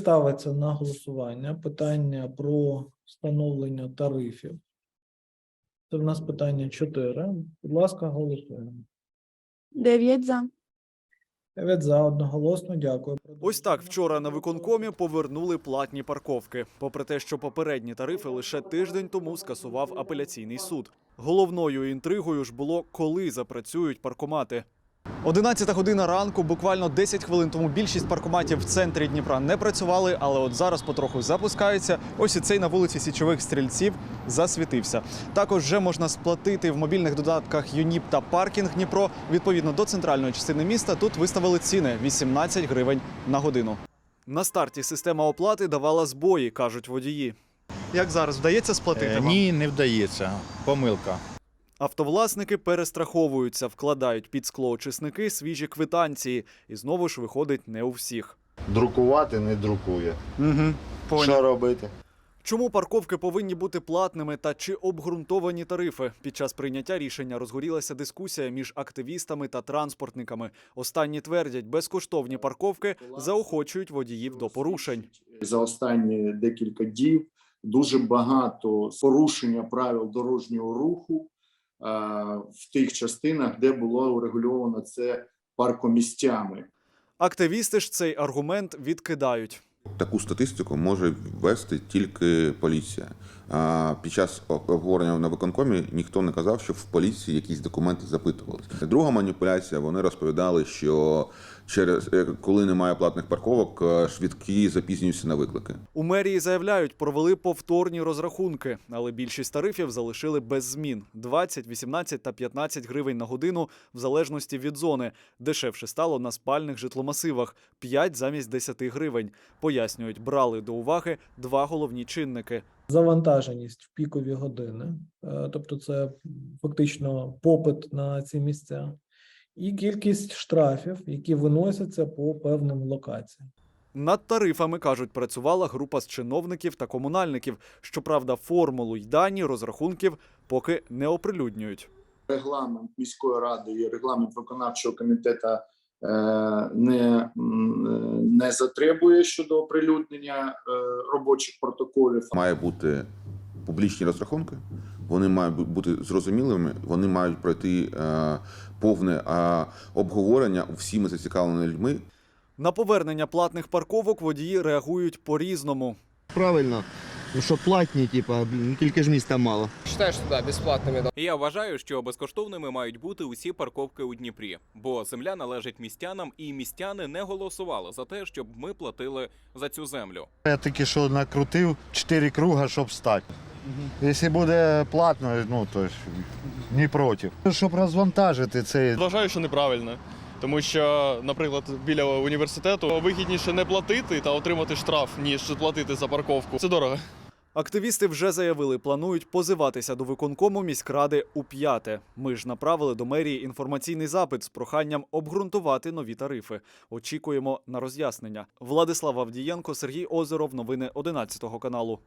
ставиться на голосування питання про встановлення тарифів. Це в нас питання 4. Будь ласка, голосуємо. 9 за. 9 за одноголосно. Дякую. Ось так вчора на виконкомі повернули платні парковки. Попри те, що попередні тарифи лише тиждень тому скасував апеляційний суд. Головною інтригою ж було, коли запрацюють паркомати. 11 година ранку, буквально 10 хвилин тому більшість паркоматів в центрі Дніпра не працювали, але от зараз потроху запускаються. Ось і цей на вулиці Січових стрільців засвітився. Також вже можна сплатити в мобільних додатках ЮНІП та паркінг Дніпро. Відповідно до центральної частини міста тут виставили ціни 18 гривень на годину. На старті система оплати давала збої, кажуть водії. Як зараз вдається сплатити? Е, Ні, не вдається. Помилка. Автовласники перестраховуються, вкладають під склоочисники свіжі квитанції, і знову ж виходить не у всіх. Друкувати не друкує. Угу, Що робити? Чому парковки повинні бути платними та чи обґрунтовані тарифи? Під час прийняття рішення розгорілася дискусія між активістами та транспортниками. Останні твердять, безкоштовні парковки заохочують водіїв до порушень. за останні декілька діб дуже багато порушення правил дорожнього руху в тих частинах, де було урегульовано це паркомістями. Активісти ж цей аргумент відкидають. Таку статистику може ввести тільки поліція. Під час обговорення на виконкомі ніхто не казав, що в поліції якісь документи запитувалися. Друга маніпуляція. Вони розповідали, що через е, коли немає платних парковок, е, швидкі запізнюються на виклики. У мерії заявляють, провели повторні розрахунки, але більшість тарифів залишили без змін: 20, 18 та 15 гривень на годину в залежності від зони. Дешевше стало на спальних житломасивах 5 замість 10 гривень. Пояснюють, брали до уваги два головні чинники. Завантаженість в пікові години, е, тобто це фактично попит на ці місця, і кількість штрафів, які виносяться по певним локаціям. Над тарифами кажуть, працювала група з чиновників та комунальників. Щоправда, формулу й дані розрахунків поки не оприлюднюють. Регламент міської ради і регламент виконавчого комітету не, е, не затребує щодо оприлюднення е, робочих протоколів. Має бути публічні розрахунки. Вони мають бути зрозумілими. Вони мають пройти е, повне е, обговорення всіми зацікавленими людьми. На повернення платних парковок водії реагують по-різному. Правильно. Ну що платні, типа, ну тільки ж міста мало. Считаю, що да, безплатними. Да. Я вважаю, що безкоштовними мають бути усі парковки у Дніпрі, бо земля належить містянам, і містяни не голосували за те, щоб ми платили за цю землю. Я таки що накрутив 4 круга, щоб стати. Якщо буде платно, ну то ж не проти. Щоб розвантажити цей Вважаю, що неправильно. Тому що, наприклад, біля університету вигідніше не платити та отримати штраф, ніж платити за парковку. Це дорого. Активісти вже заявили, планують позиватися до виконкому міськради у п'яте. Ми ж направили до мерії інформаційний запит з проханням обґрунтувати нові тарифи. Очікуємо на роз'яснення. Владислав Авдієнко, Сергій Озеров. Новини 11 каналу.